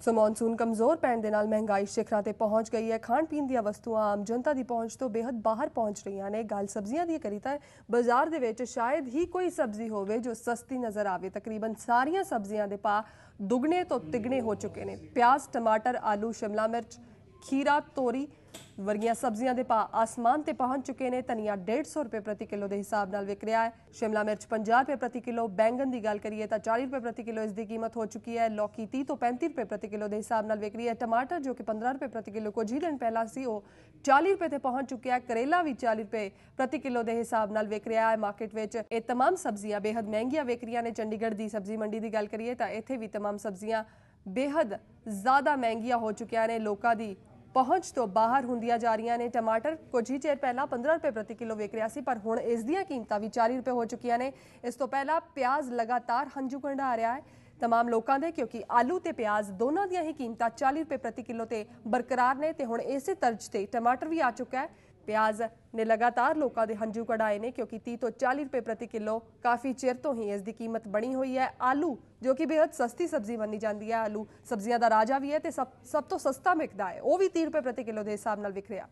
ਸੋ monsoon ਕਮਜ਼ੋਰ ਪੈਣ ਦੇ ਨਾਲ ਮਹਿੰਗਾਈ ਸ਼ਿਖਰਾਂ ਤੇ ਪਹੁੰਚ ਗਈ ਹੈ। ਖਾਣ ਪੀਣ ਦੀਆਂ ਵਸਤੂਆਂ ਆਮ ਜਨਤਾ ਦੀ ਪਹੁੰਚ ਤੋਂ ਬੇहद ਬਾਹਰ ਪਹੁੰਚ ਰਹੀਆਂ ਨੇ। ਗੱਲ ਸਬਜ਼ੀਆਂ ਦੀ ਕਰੀ ਤਾਂ ਬਾਜ਼ਾਰ ਦੇ ਵਿੱਚ ਸ਼ਾਇਦ ਹੀ ਕੋਈ ਸਬਜ਼ੀ ਹੋਵੇ ਜੋ ਸਸਤੀ ਨਜ਼ਰ ਆਵੇ। ਤਕਰੀਬਨ ਸਾਰੀਆਂ ਸਬਜ਼ੀਆਂ ਦੇ ਭਾਅ ਦੁੱਗਣੇ ਤੋਂ ਤਿਗਣੇ ਹੋ ਚੁੱਕੇ ਨੇ। ਪਿਆਜ਼, ਟਮਾਟਰ, ਆਲੂ, ਸ਼ਿਮਲਾ ਮਿਰਚ, ਖੀਰਾ, ਤੋਰੀ ਵਰਗੀਆਂ ਸਬਜ਼ੀਆਂ ਦੇ ਭਾਅ ਆਸਮਾਨ ਤੇ ਪਹੁੰਚ ਚੁੱਕੇ ਨੇ, ਧਨੀਆ 150 ਰੁਪਏ ਪ੍ਰਤੀ ਕਿਲੋ ਦੇ ਹਿਸਾਬ ਨਾਲ ਵਿਕ ਰਿਹਾ ਹੈ। ਸ਼ਿਮਲਾ ਮਿਰਚ 50 ਰੁਪਏ ਪ੍ਰਤੀ ਕਿਲੋ ਬੈਂਗਨ ਦੀ ਗੱਲ ਕਰੀਏ ਤਾਂ 40 ਰੁਪਏ ਪ੍ਰਤੀ ਕਿਲੋ ਇਸ ਦੀ ਕੀਮਤ ਹੋ ਚੁੱਕੀ ਹੈ। ਲੌਕੀ 30 ਤੋਂ 35 ਰੁਪਏ ਪ੍ਰਤੀ ਕਿਲੋ ਦੇ ਹਿਸਾਬ ਨਾਲ ਵਿਕ ਰਹੀ ਹੈ। ਟਮਾਟਰ ਜੋ ਕਿ 15 ਰੁਪਏ ਪ੍ਰਤੀ ਕਿਲੋ, ਕੁਝ ਹੀ ਦਿਨ ਪਹਿਲਾਂ ਸੀ, ਉਹ 40 ਰੁਪਏ ਤੇ ਪਹੁੰਚ ਚੁੱਕਿਆ ਹੈ। ਕਰੇਲਾ ਵੀ 40 ਰੁਪਏ ਪ੍ਰਤੀ ਕਿਲੋ ਦੇ ਹਿਸਾਬ ਨਾਲ ਵਿਕ ਰਿਹਾ ਹੈ। ਮਾਰਕੀਟ ਵਿੱਚ ਇਹ तमाम ਸਬਜ਼ੀਆਂ ਬੇहद ਮਹਿੰਗੀਆਂ ਵਿਕ ਰਹੀਆਂ ਨੇ। ਚੰਡੀਗੜ੍ਹ ਦੀ ਸਬਜ਼ੀ ਮੰਡੀ ਦੀ ਗੱਲ ਕਰੀਏ ਤਾਂ ਇੱਥੇ ਵੀ तमाम ਸਬਜ਼ੀਆਂ ਬੇहद ਜ਼ਿਆਦਾ ਮਹਿੰਗੀਆਂ ਹੋ ਚੁੱਕੀਆਂ ਨੇ। ਲੋਕਾਂ ਦੀ ਪਹੁੰਚ ਤੋਂ ਬਾਹਰ ਹੁੰਦੀਆਂ ਜਾ ਰਹੀਆਂ ਨੇ। ਟਮਾਟਰ ਕੁਝ ਹੀ ਚਿਰ ਪਹਿਲਾਂ 15 ਰੁਪਏ ਪ੍ਰਤੀ ਕਿਲੋ ਵਿਕ ਰਿਹਾ ਸੀ, ਪਰ ਹੁਣ ਇਸ ਦੀਆਂ ਕੀਮਤਾਂ ਵੀ 40 ਰੁਪਏ ਹੋ ਚੁੱਕੀਆਂ ਨੇ। ਇਸ ਤੋਂ ਪਹਿਲਾਂ ਪਿਆਜ਼ ਲਗਾਤਾਰ ਹੰਝੂ ਕੰਢਾ ਰਿਹਾ ਹੈ। ਤਮਾਮ ਲੋਕਾਂ ਦੇ, ਕਿਉਂਕਿ ਆਲੂ ਤੇ ਪਿਆਜ਼ ਦੋਨਾਂ ਦੀਆਂ ਹੀ ਕੀਮਤਾਂ 40 ਰੁਪਏ ਪ੍ਰਤੀ ਕਿਲੋ ਤੇ ਬਰਕਰਾਰ ਨੇ ਤੇ ਹੁਣ ਇਸੇ ਤਰਜ ਤੇ ਟਮਾਟਰ ਵੀ ਆ ਚੁੱਕਾ ਹੈ। ਪਿਆਜ਼ ਨੇ ਲਗਾਤਾਰ ਲੋਕਾਂ ਦੇ ਹੰਝੂ ਕਢਾਏ ਨੇ, ਕਿਉਂਕਿ 30 ਤੋਂ 40 ਰੁਪਏ ਪ੍ਰਤੀ ਕਿਲੋ ਕਾਫੀ ਚਿਰ ਤੋਂ ਹੀ ਇਸ ਦੀ ਕੀਮਤ ਬਣੀ ਹੋਈ ਹੈ। ਆਲੂ, ਜੋ ਕਿ ਬੇहद ਸਸਤੀ ਸਬਜ਼ੀ ਮੰਨੀ ਜਾਂਦੀ ਹੈ। ਆਲੂ ਸਬਜ਼ੀਆਂ ਦਾ ਰਾਜਾ ਵੀ ਹੈ ਤੇ ਸਭ ਸਭ ਤੋਂ ਸਸਤਾ ਵਿਕਦਾ ਹੈ। ਉਹ ਵੀ 30 ਰੁਪਏ ਪ੍ਰਤੀ ਕਿਲੋ ਦੇ ਹਿਸਾਬ ਨਾਲ ਵਿਕ ਰਿਹਾ।